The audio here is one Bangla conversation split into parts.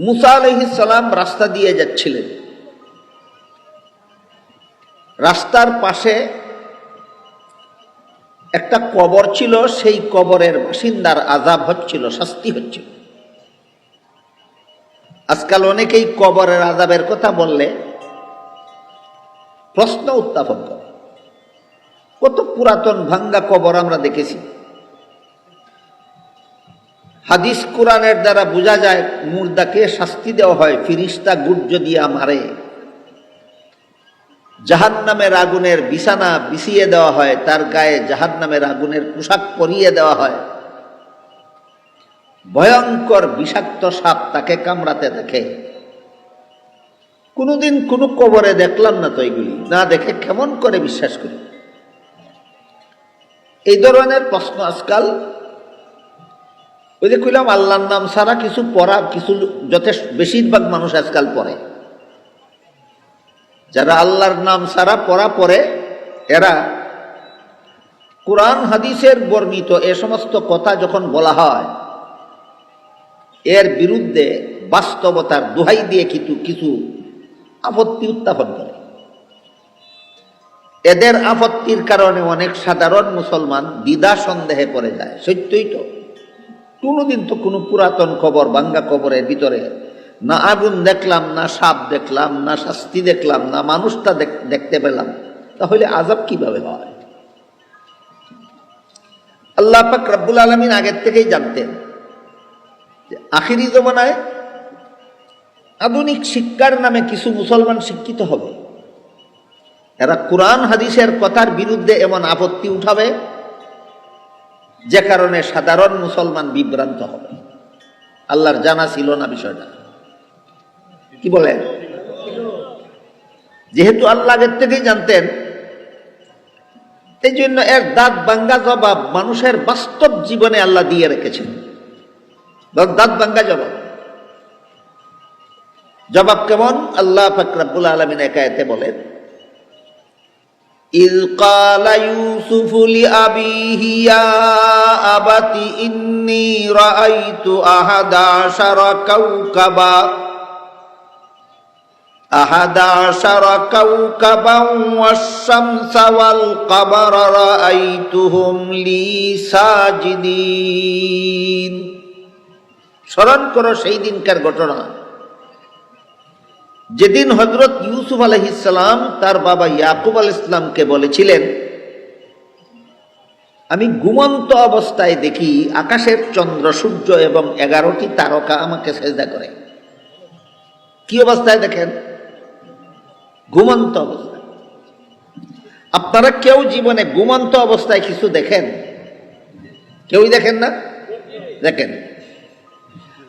মুসা আলহিসাল্লাম রাস্তা দিয়ে যাচ্ছিলেন। রাস্তার পাশে একটা কবর ছিল, সেই কবরের বাসিন্দার আজাব হচ্ছিল, শাস্তি হচ্ছিল। আজকাল অনেকেই কবরের আজাবের কথা বললে প্রশ্ন উত্থাপন করে। কত পুরাতন ভাঙ্গা কবর আমরা দেখেছি। হাদিস কোরআনের দ্বারা বোঝা যায় মুর্দাকে শাস্তি দেওয়া হয়, ফিরিস্তা গুর্জ দিয়া মারে। জাহান নামের আগুনের বিছানা বিছিয়ে দেওয়া হয়, তার গায়ে জাহান নামের আগুনের পোশাক পরিয়ে দেওয়া হয়। ভয়ঙ্কর বিষাক্ত সাপ তাকে কামড়াতে দেখে। কোনোদিন কোনো কবরে দেখলাম না তো এগুলি, না দেখে কেমন করে বিশ্বাস করি? এই ধরনের প্রশ্ন আজকাল ওই যে কইলাম আল্লাহর নাম ছাড়া কিছু পড়া, কিছু যথেষ্ট, বেশিরভাগ মানুষ আজকাল পড়ে। যারা আল্লাহর নাম ছাড়া পড়া পড়ে, এরা কোরআন, হাদিসের বর্ণিত এ সমস্ত কথা যখন বলা হয়, এর বিরুদ্ধে বাস্তবতার দোহাই দিয়ে কিছু কিছু আপত্তি উত্থাপন করে। এদের আপত্তির কারণে অনেক সাধারণ মুসলমান দ্বিধা সন্দেহে পড়ে যায়, সত্যই তো। কোনোদিন তো কোনো পুরাতন কবর বাঙ্গা কবরের ভিতরে। না আগুন দেখলাম, না সাপ দেখলাম, না শাস্তি দেখলাম, না মানুষটা দেখতে পেলাম। তাহলে আজাব কীভাবে হয়? আল্লাহ পাক রব্বুল আলমিন আগের থেকেই জানতেন আখিরি জমানায় আধুনিক শিক্ষার নামে কিছু মুসলমান শিক্ষিত হবে। এরা কোরআন, হাদিসের কথার বিরুদ্ধে এমন আপত্তি উঠাবে যে কারণে সাধারণ মুসলমান বিভ্রান্ত হবে। আল্লাহর জানা ছিল না বিষয়টা। কি বলেন? যেহেতু আল্লাহ আগের থেকেই জানতেন, এই জন্য এর দাঁত বাঙ্গা জবাব মানুষের বাস্তব জীবনে আল্লাহ দিয়ে রেখেছেন। দাঁত বাঙ্গা জবাব। জবাব কেমন? আল্লাহ ফাকরাবুল আলমিন একায়তে বলেন إذ قال يوسف لأبيه يا أبت إني رأيت أحد عشر كوكبا أحد عشر كوكبا والشمس والقمر رأيتهم لي ساجدين স্মরণ করো সেই দিনকার ঘটনা যেদিন হজরত ইউসুফ আলহিসাম তার বাবা ইয়াকুব আল ইসলামকে বলেছিলেন, আমি ঘুমন্ত অবস্থায় দেখি আকাশের চন্দ্র, সূর্য এবং এগারোটি তারকা আমাকে সেজদা করে। কি অবস্থায় দেখেন? ঘুমন্ত অবস্থায়। আপনারা কেউ জীবনে ঘুমন্ত অবস্থায় কিছু দেখেন? কেউই দেখেন না? দেখেন।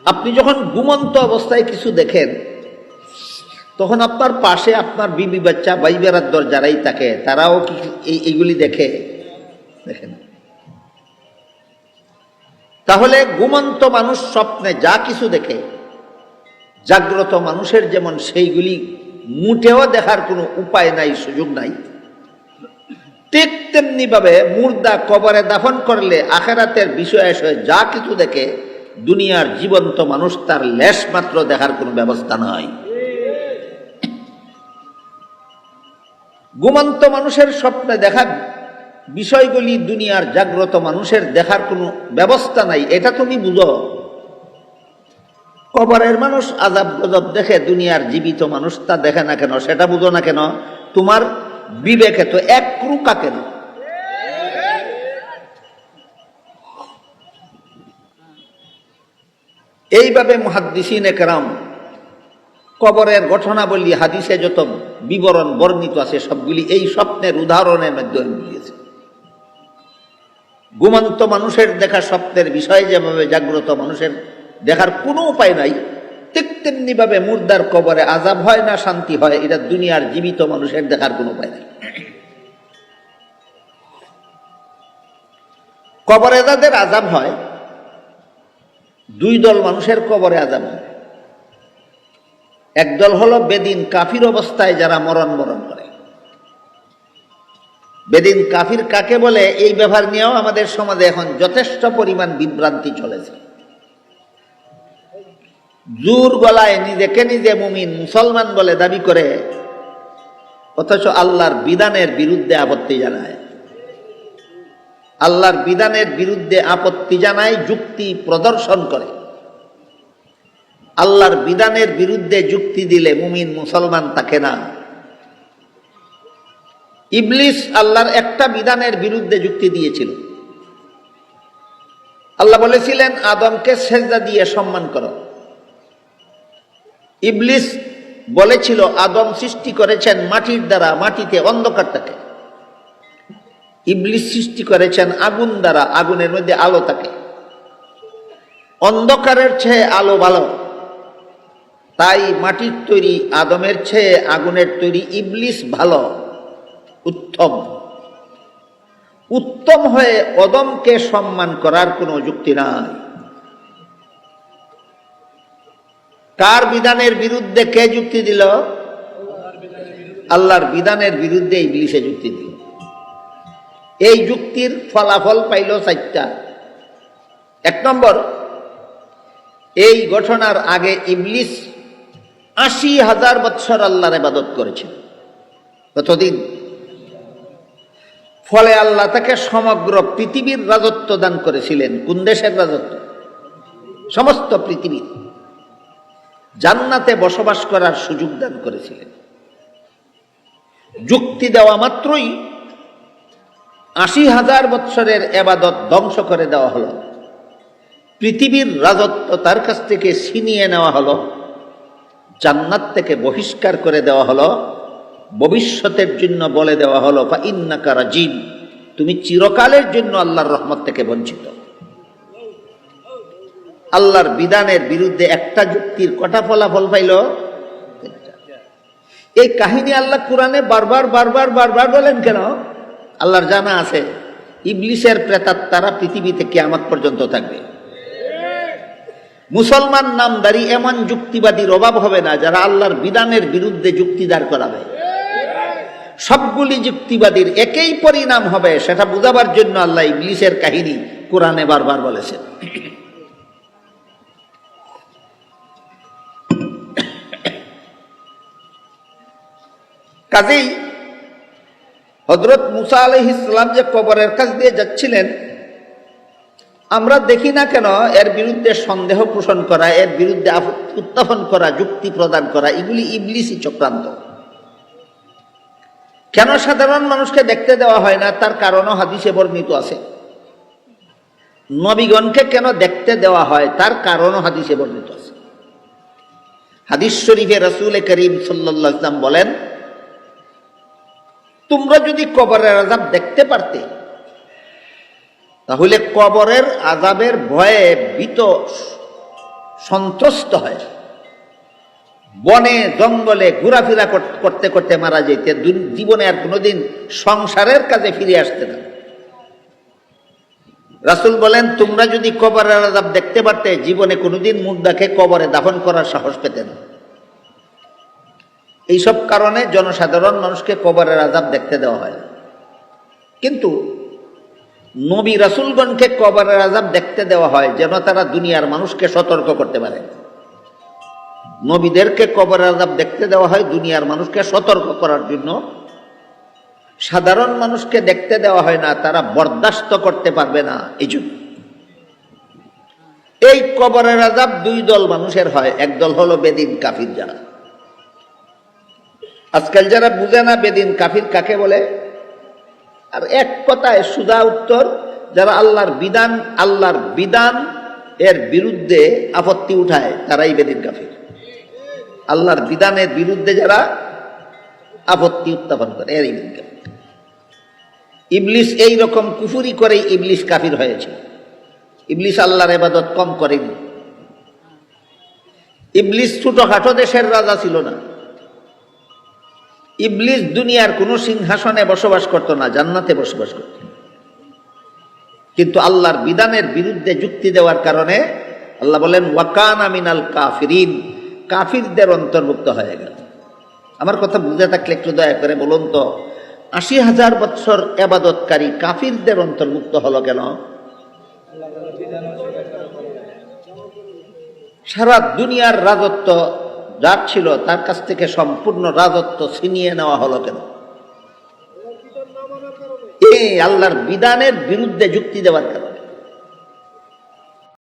আপনি যখন ঘুমন্ত অবস্থায় কিছু দেখেন তখন আপনার পাশে আপনার বিবি বাচ্চা বাই বেড়ার যারাই থাকে, তারাও কি এইগুলি দেখে? দেখেন। তাহলে ঘুমন্ত মানুষ স্বপ্নে যা কিছু দেখে, জাগ্রত মানুষের যেমন সেইগুলি মুটেও দেখার কোনো উপায় নাই, সুযোগ নাই। ঠিক তেমনি ভাবে মুর্দা কবরে দাফন করলে আখেরাতের বিষয় এসে যা কিছু দেখে, দুনিয়ার জীবন্ত মানুষ তার লেশ মাত্র দেখার কোনো ব্যবস্থা নয় ঘুমন্ত মানুষের স্বপ্নে দেখা বিষয়গুলি দুনিয়ার জাগ্রত মানুষের দেখার কোনো ব্যবস্থা নাই, এটা তুমি বুঝো। কবরের মানুষ আজাব গজব দেখে, দুনিয়ার জীবিত মানুষ তা দেখে না কেন, সেটা বুঝো না কেন? তোমার বিবেকে তো এক ক্রুকা কেন? এইভাবে মহাদ্দিসিন একরাম কবরের ঘটনাবলী, হাদিসে যত বিবরণ বর্ণিত আছে, সবগুলি এই স্বপ্নের উদাহরণের মাধ্যমে দিয়েছে। ঘুমন্ত মানুষের দেখা স্বপ্নের বিষয় যেভাবে জাগ্রত মানুষের দেখার কোনো উপায় নাই, ঠিক তেমনি ভাবে মুর্দার কবরে আজাব হয় না, শান্তি হয়, এটা দুনিয়ার জীবিত মানুষের দেখার কোনো উপায় নাই। কবরে যাদের আজাব হয়, দুই দল মানুষের কবরে আজাব হয়। একদল হলো বেদিন কাফির অবস্থায় যারা মরণ মরণ করে। বেদিন কাফির কাকে বলে? এই ব্যাপার নিয়েও আমাদের সমাজে এখন যথেষ্ট পরিমাণ বিভ্রান্তি চলেছে। জোর গলায় নিজেকে নিজে মুমিন মুসলমান বলে দাবি করে, অথচ আল্লাহর বিধানের বিরুদ্ধে আপত্তি জানায়। আল্লাহর বিধানের বিরুদ্ধে আপত্তি জানায়, যুক্তি প্রদর্শন করে। আল্লাহর বিধানের বিরুদ্ধে যুক্তি দিলে মুমিন মুসলমান থাকে না। ইবলিস আল্লাহর একটা বিধানের বিরুদ্ধে যুক্তি দিয়েছিল। আল্লাহ বলেছিলেন, আদমকে সেজদা দিয়ে সম্মান করো। ইবলিস বলেছিল, আদম সৃষ্টি করেছেন মাটির দ্বারা, মাটিতে অন্ধকার থাকে ইবলিস সৃষ্টি করেছেন আগুন দ্বারা, আগুনের মধ্যে আলো থাকে অন্ধকারের চেয়ে আলো ভালো। তাই মাটির তৈরি, আদমের চেয়ে আগুনের তৈরি ইবলিস ভালো, উত্তম। উত্তম হয়ে অদমকে সম্মান করার কোনো যুক্তি নাই। কার বিধানের বিরুদ্ধে কে যুক্তি দিল? আল্লাহর বিধানের বিরুদ্ধে ইবলিসে যুক্তি দিল। এই যুক্তির ফলাফল পাইল চারটা। এক নম্বর, এই ঘটনার আগে ইবলিস আশি হাজার বৎসর আল্লাহর ইবাদত করেছে কতদিন ফলে আল্লাহ তাকে সমগ্র পৃথিবীর রাজত্ব দান করেছিলেন। কোন দেশের রাজত্ব? সমস্ত পৃথিবীর। জান্নাতে বসবাস করার সুযোগ দান করেছিলেন। যুক্তি দেওয়া মাত্রই আশি হাজার বৎসরের এবাদত ধ্বংস করে দেওয়া হলো। পৃথিবীর রাজত্ব তার কাছ থেকে ছিনিয়ে নেওয়া হলো। জান্নাত থেকে বহিষ্কার করে দেওয়া হলো, ভবিষ্যতের জন্য বলে দেওয়া হলো বা ইন্নাকারা জিন তুমি চিরকালের জন্য আল্লাহর রহমত থেকে বঞ্চিত। আল্লাহর বিধানের বিরুদ্ধে একটা যুক্তির কটা ফলাফল পাইল? এই কাহিনী আল্লাহ কোরআনে বারবার বারবার বারবার বলেন কেন? আল্লাহর জানা আছে ইবলিশের প্রেতাত্মারা পৃথিবীতে কেয়ামত পর্যন্ত থাকবে। মুসলমান নামদারি এমন যুক্তিবাদীর অভাব হবে না যারা আল্লাহর বিধানের বিরুদ্ধে যুক্তিদার করাবে। সবগুলি যুক্তিবাদীর একই পরিণাম হবে, সেটা বুঝাবার জন্য আল্লাহ ইংলিশের কাহিনী কোরআনে বারবার বলেছেন। কাজেই হজরত মুসা আলহ ইসলাম যে কবরের কাছ দিয়ে যাচ্ছিলেন আমরা দেখি না কেন, এর বিরুদ্ধে সন্দেহ পোষণ করা, এর বিরুদ্ধে উত্থাপন করা, যুক্তি প্রদান করা, এগুলি ইবলিসই চক্রান্ত। কেন সাধারণ মানুষকে দেখতে দেওয়া হয় না? তার কারণও হাদিসে বর্ণিত আছে। নবীগণকে কেন দেখতে দেওয়া হয়? তার কারণও হাদিসে বর্ণিত আছে। হাদিস শরীফে রসুল করিম সাল্লাম বলেন, তোমরা যদি কবরের আজাব দেখতে পারতে তাহলে কবরের আজাবের ভয়ে ভীত সন্ত্রস্ত হয়। বনে, জঙ্গলে ঘোরাফেরা করতে করতে মারা যেতে জীবনে আর কোনোদিন সংসারের কাজে ফিরে আসতে না। রাসুল বলেন, তোমরা যদি কবরের আজাব দেখতে পারতে, জীবনে কোনোদিন মুদ্রাকে কবরে দাফন করার সাহস পেতে না। এইসব কারণে জনসাধারণ মানুষকে কবরের আজাব দেখতে দেওয়া হয় কিন্তু নবী রাসুলগণকে কবরের আজাব দেখতে দেওয়া হয় যেন তারা দুনিয়ার মানুষকে সতর্ক করতে পারে। নবীদেরকে কবরের আজাব দেখতে দেওয়া হয় দুনিয়ার মানুষকে সতর্ক করার জন্য। সাধারণ মানুষকে দেখতে দেওয়া হয় না, তারা বরদাস্ত করতে পারবে না এই জন্য এই কবরের আজাব দুই দল মানুষের হয়, এক দল হলো বেদিন কাফির যারা। আজকাল যারা বুঝে না বেদিন কাফির কাকে বলে? এক কথায় সুদা উত্তর, যারা আল্লাহর বিধান আল্লাহর বিধান এর বিরুদ্ধে আপত্তি উঠায়, তারাই বেদিন কাফির। আল্লাহর বিধানের বিরুদ্ধে যারা আপত্তি উত্থাপন করে এর বেদিন কাফির। ইবলিস এই রকম কুফুরি করে ইবলিস কাফির হয়েছে। ইবলিস আল্লাহর এবাদত কম করেনি। ইবলিস ছোটখাটো দেশের রাজা ছিল না। ইবলিস দুনিয়ার কোনো সিংহাসনে বসবাস করত না, জান্নাতে বসবাস করত। কিন্তু আল্লাহর বিধানের বিরুদ্ধে যুক্তি দেওয়ার কারণে আল্লাহ বলেন, ওয়াকান আমিনাল কাফিরিন কাফিরদের অন্তর্ভুক্ত হয়ে গেল। আমার কথা বুঝে থাকলে একটু দয়া করে বলুন তো, আশি হাজার বৎসর এবাদতকারী কাফিরদের অন্তর্ভুক্ত হলো কেন? সারা দুনিয়ার রাজত্ব যার ছিল তার কাছ থেকে সম্পূর্ণ রাজত্ব ছিনিয়ে নেওয়া হলো কেন? এই আল্লাহর বিধানের বিরুদ্ধে যুক্তি দেওয়ার কারণে